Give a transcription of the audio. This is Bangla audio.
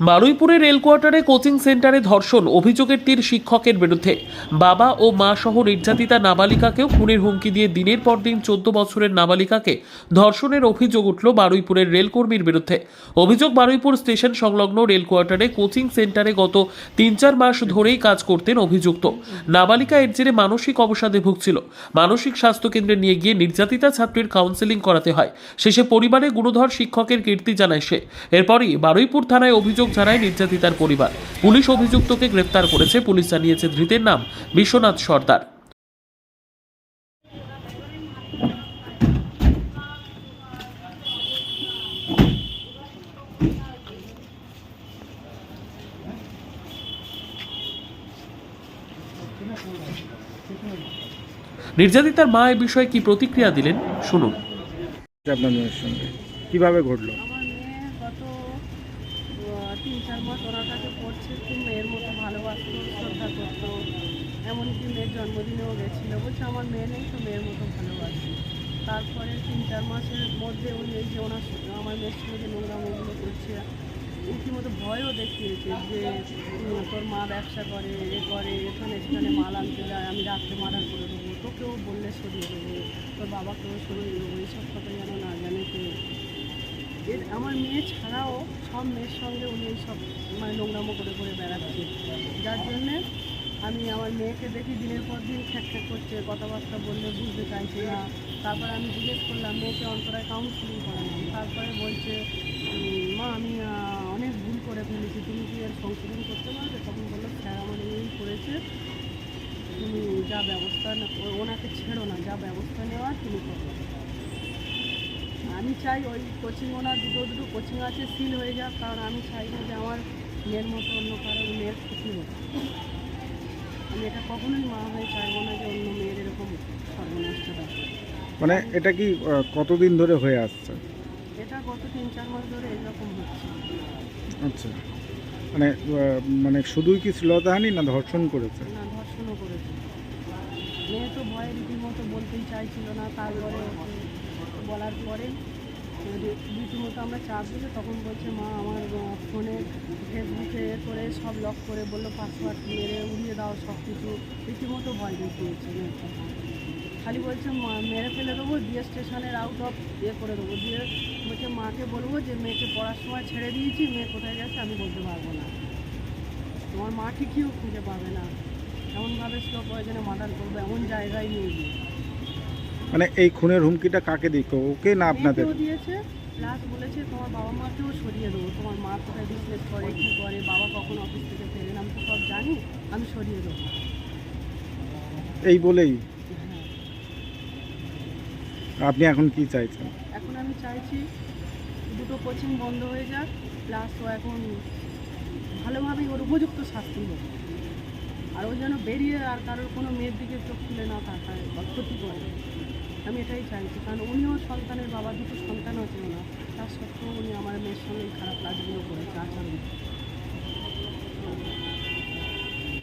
বারুইপুরে রেল কোয়ার্টারে কোচিং সেন্টারে ধর্ষণ, অভিযোগের তীর শিক্ষকের বিরুদ্ধে। বাবা ও মা সহ নির্যাতিতা নাবালিকাকেও খুনের হুমকি দিয়ে দিনের পর দিন চোদ্দ বছরের নাবালিকাকে ধর্ষণের অভিযোগ উঠল বারুইপুরের রেলকর্মীর বিরুদ্ধে। অভিযোগ, বারুইপুর স্টেশন সংলগ্ন রেল কোয়ার্টারে কোচিং সেন্টারে গত তিন চার মাস ধরেই কাজ করতেন অভিযুক্ত। নাবালিকা এর জেরে মানসিক অবসাদে ভুগছিল। মানসিক স্বাস্থ্য কেন্দ্রে নিয়ে গিয়ে নির্যাতিতা ছাত্রীর কাউন্সেলিং করাতে হয়। শেষে পরিবারে গুণধর শিক্ষকের কীর্তি জানায় সে। এরপরই বারুইপুর থানায় অভিযোগ জানায় নির্যাতিতার পরিবার। পুলিশ অভিযুক্তকে গ্রেপ্তার করেছে। পুলিশ জানিয়েছে ধৃতের নাম বিশ্বনাথ সর্দার। নির্যাতিতার মা এ বিষয়ে কি প্রতিক্রিয়া দিলেন? শুনুন। কীভাবে ঘটলো আমার মেয়ে গত আহ, তিন চার মাস ওনার কাছে পড়ছে, খুব মেয়ের মতো ভালোবাসত, শ্রদ্ধা করতো। এমনকি মেয়ের জন্মদিনেও গেছিল। বলছে, আমার মেয়ে নেই তো মেয়ের মতো ভালোবাসি। তারপরে তিন চার মাসের মধ্যে উনি এই যে ওনার আমার মেয়ের সঙ্গে নোংরামোগুলো করছে, রীতিমতো ভয়ও দেখিয়েছে যে তোর মা ব্যবসা করে, এ করে, এখানে সেখানে মাল আনতে যায়, আমি রাত্রে মার্ডার করে দেবো। তোকেও বললে সরিয়ে দেবো, তোর বাবাকেও সরিয়ে দেবো, এইসব কথা যেন না জানে কেউ। আমার মেয়ে ছাড়াও সব মেয়ের সঙ্গে উনি এইসব মানে নোংরামো করে করে বেড়াচ্ছে। যার জন্যে আমি আমার মেয়েকে দেখি দিনের পর দিন খ্যাক করছে, কথাবার্তা বললে বুঝতে চাইছে না। তারপরে আমি জিজ্ঞেস করলাম, মেয়েকে অন্তরায় কাউন্সিলিং করালাম তারপরে বলছে মা, আমি অনেক ভুল করে ফেলেছি। তুমি কি এর সংশোধন করতে পারবে? তখন বলল, স্যার, আমার এই করেছে। তুমি যা ব্যবস্থা ওনাকে ছেড়ো না, যা ব্যবস্থা করো আমি চাই ওই কোচিং ওনার দুটো দুটো কোচিং আছে সিল হয়ে যাক কারণ আমি চাই না যে আমার মেয়ের মতো অন্য কারোর মেয়ের ক্ষতি হোক। আমি এটা কখনোই মা হয়ে চাইব না যে অন্য মেয়ের এরকম সর্বনষ্ট থাকে মানে এটা কি কতদিন ধরে হয়ে আসছে? এটা গত তিন চার মাস ধরে এরকম হচ্ছে। আচ্ছা। মানে মানে শুধুই কি শ্লীলতাহানি না ধর্ষণ করেছে? না ধর্ষণও করেছে। মেয়ে তো ভয়ে রীতিমতো বলতেই চাইছিল না তারপরে বলার পরে রীতিমতো আমরা চাপ দিলে তখন বলছে, মা, আমার ফোনে, ফেসবুকে করে সব লক করে বলল পাসওয়ার্ড মেরে উড়িয়ে দাও সব কিছু রীতিমতো ভয় দেখিয়েছে খালি বলছে মেরে ফেলে দেবো, দিয়ে স্টেশনের আউট অফ ইয়ে করে দেবো। দিয়ে বলছে, মাকে বলব যে, মেয়েকে পড়ার সময় ছেড়ে দিয়েছি, মেয়ে কোথায় গেছে আমি বলতে পারব না। তোমার মা ঠিকইও খুঁজে পাবে না। এমনভাবে স্লো প্রয়োজনে মার্ডার করব, এমন জায়গায় নিয়ে গিয়ে। মানে এই খুনের হুমকিটা কাকে দিত ওকে না আপনাদের? দিয়েছে? প্লাস বলেছে তোমার বাবা মাকেও সরিয়ে দেবো। তোমার মা কোথায় বিজনেস করে কী করে বাবা কখন অফিস থেকে ফেরেন? আমি তো সব জানি আমি সরিয়ে দেবো। এই বলেই? হ্যাঁ। আপনি এখন কি চাইছেন? এখন আমি চাইছি দুটো কোচিং বন্ধ হয়ে যাক প্লাস ও এখন ভালোভাবেই ওর উপযুক্ত শাস্তি হোক। আর ও যেন বেরিয়ে আর কারোর কোনো মেয়ের দিকে চোখ খুলে না থাকায় বা ক্ষতি করে। আমি এটাই চাইছি, কারণ উনিও সন্তানের বাবা, দুটো সন্তান আছে ওনার তার সত্ত্বেও উনি আমার মেয়ের সঙ্গে খারাপ কাজগুলো করেছে আচরণ